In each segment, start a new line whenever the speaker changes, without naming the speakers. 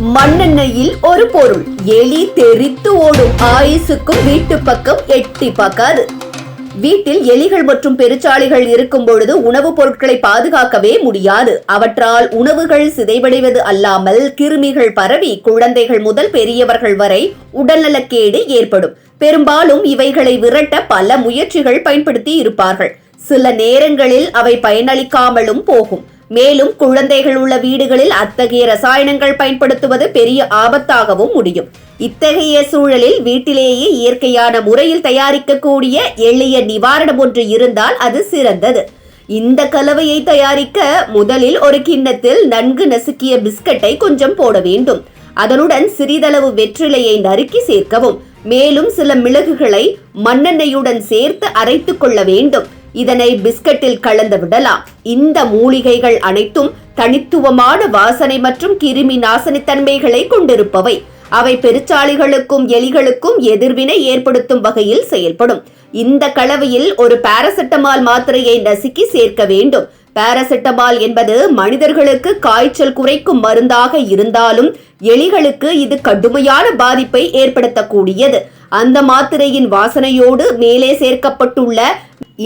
மண்ணெண்ணெயில் ஒரு பொருள். எலி தெரித்து ஓடும். ஆயுசுக்கும் வீட்டு பக்கம் எட்டி பார்க்காது. வீட்டில் எலிகள் மற்றும் பெருச்சாளிகள் இருக்கும் பொழுது உணவுப் பொருட்களை பாதுகாக்கவே முடியாது. அவற்றால் உணவுகள் சிதைவடைவது அல்லாமல் கிருமிகள் பரவி குழந்தைகள் முதல் பெரியவர்கள் வரை உடல்நலக்கேடு ஏற்படும். பெரும்பாலும் இவைகளை விரட்ட பல முயற்சிகள் பயன்படுத்தி இருப்பார்கள். சில நேரங்களில் அவை பயனளிக்காமலும் போகும். மேலும் குழந்தைகள் உள்ள வீடுகளில் அத்தகைய ரசாயனங்கள் பயன்படுத்துவது பெரிய ஆபத்தாகவும் முடியும். இத்தகைய சூழலில் வீட்டிலேயே இயற்கையான முறையில் தயாரிக்கக்கூடிய எளிய நிவாரணம் ஒன்று இருந்தால் அது சிறந்தது. இந்த கலவையை தயாரிக்க முதலில் ஒரு கிண்ணத்தில் நன்கு நசுக்கிய பிஸ்கட்டை கொஞ்சம் போட வேண்டும். அதனுடன் சிறிதளவு வெற்றிலையை நறுக்கி சேர்க்கவும். மேலும் சில மிளகுகளை மண்ணெண்ணெயுடன் சேர்த்து அரைத்துக் கொள்ள வேண்டும். இதனை பிஸ்கட்டில் கலந்து விடலாம். இந்த மூலிகைகள் அனைத்தும் தனித்துவமான வாசனை மற்றும் கிருமி நாசனித்தன்மைகளை கொண்டிருப்பவை. அவை பெருச்சாளிகளுக்கும் எலிகளுக்கும் எதிர்வினை ஏற்படுத்தும் வகையில் செயல்படும். இந்த கலவையில் ஒரு பாராசெட்டமால் மாத்திரையை நசுக்கி சேர்க்க வேண்டும். பாராசெட்டமால் என்பது மனிதர்களுக்கு காய்ச்சல் குறைக்கும் மருந்தாக இருந்தாலும் எலிகளுக்கு இது கடுமையான பாதிப்பை ஏற்படுத்தக்கூடியது. அந்த மாத்திரையின் வாசனையோடு மேலே சேர்க்கப்பட்டுள்ள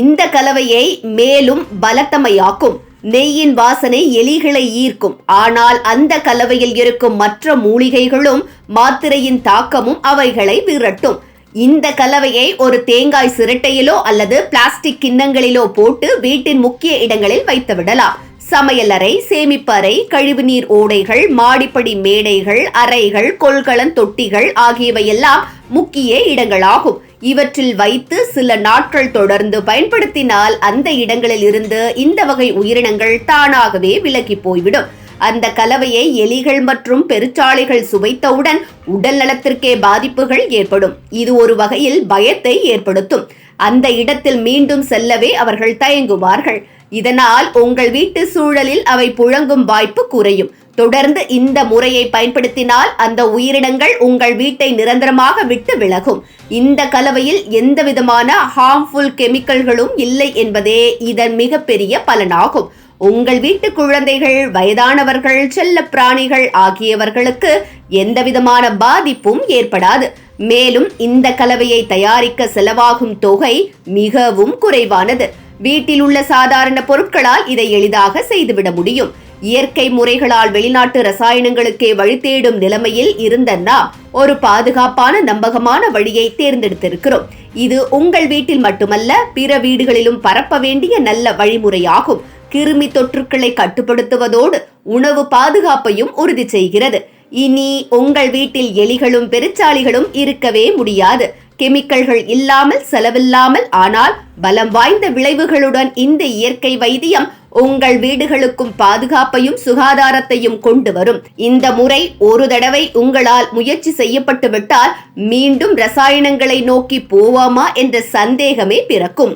இந்த கலவையை மேலும் பலத்தமையாக்கும். நெய்யின் வாசனை எலிகளை ஈர்க்கும். ஆனால் அந்த கலவையில் இருக்கும் மற்ற மூலிகைகளும் மாத்திரையின் தாக்கமும் அவைகளை விரட்டும். இந்த கலவையை ஒரு தேங்காய் சிரட்டையிலோ அல்லது பிளாஸ்டிக் கிண்ணங்களிலோ போட்டு வீட்டின் முக்கிய இடங்களில் வைத்து விடலாம். சமையலறை சேமிப்பறை கழிவுநீர் ஓடைகள் மாடிப்படி மேடைகள் அறைகள் கொள்கலன் தொட்டிகள் ஆகியவையெல்லாம் முக்கிய இடங்களாகும். இவற்றில் வைத்து சில நாட்கள் தொடர்ந்து பயன்படுத்தினால் அந்த இடங்களில் இருந்து இந்த வகை உயிரினங்கள் தானாகவே விலகி போய்விடும். அந்த கலவையை எலிகள் மற்றும் பெருச்சாளிகள் சுவைத்தவுடன் உடல் நலத்திற்கே பாதிப்புகள் ஏற்படும். இது ஒரு வகையில் பயத்தை ஏற்படுத்தும். அந்த இடத்தில் மீண்டும் செல்லவே அவர்கள் தயங்குவார்கள். இதனால் உங்கள் வீட்டு சூழலில் அவை புழங்கும் வாய்ப்பு குறையும். தொடர்ந்து இந்த முறையை பயன்படுத்தினால் அந்த உயிரினங்கள் உங்கள் வீட்டை நிரந்தரமாக விட்டு விலகும். இந்த கலவையில் எந்த விதமான ஹார்ம்ஃபுல் கெமிக்கல்களும் இல்லை என்பதே இதன் மிகப்பெரிய பலனாகும். உங்கள் வீட்டு குழந்தைகள் வயதானவர்கள் செல்ல பிராணிகள் ஆகியவர்களுக்கு எந்த விதமான பாதிப்பும் ஏற்படாது. மேலும் இந்த கலவையை தயாரிக்க செலவாகும் தொகை மிகவும் குறைவானது. வீட்டில் உள்ள சாதாரண பொருட்களால் இதை எளிதாக செய்துவிட முடியும். இயற்கை முறைகளால் வெளிநாட்டு ரசாயனங்களுக்கே வழி தேடும் நிலைமையில் இருந்த நாம் ஒரு பாதுகாப்பான நம்பகமான வழியை தேர்ந்தெடுத்திருக்கிறோம். இது உங்கள் வீட்டில் மட்டுமல்ல பிற வீடுகளிலும் பரப்ப வேண்டிய நல்ல வழிமுறையாகும். கிருமி தொற்றுக்களை கட்டுப்படுத்துவதோடு உணவு பாதுகாப்பையும் உறுதி செய்கிறது. இனி உங்கள் வீட்டில் எலிகளும் பெருச்சாளிகளும் இருக்கவே முடியாது. கெமிக்கல்கள் இல்லாமல் செலவில்லாமல் ஆனால் பலம் வாய்ந்த விளைவுகளுடன் இந்த இயற்கை வைத்தியம் உங்கள் வீடுகளுக்கும் பாதுகாப்பையும் சுகாதாரத்தையும் கொண்டு வரும். இந்த முறை ஒரு தடவை உங்களால் முயற்சி செய்யப்பட்டு விட்டால் மீண்டும் ரசாயனங்களை நோக்கி போவோமா என்ற சந்தேகமே பிறக்கும்.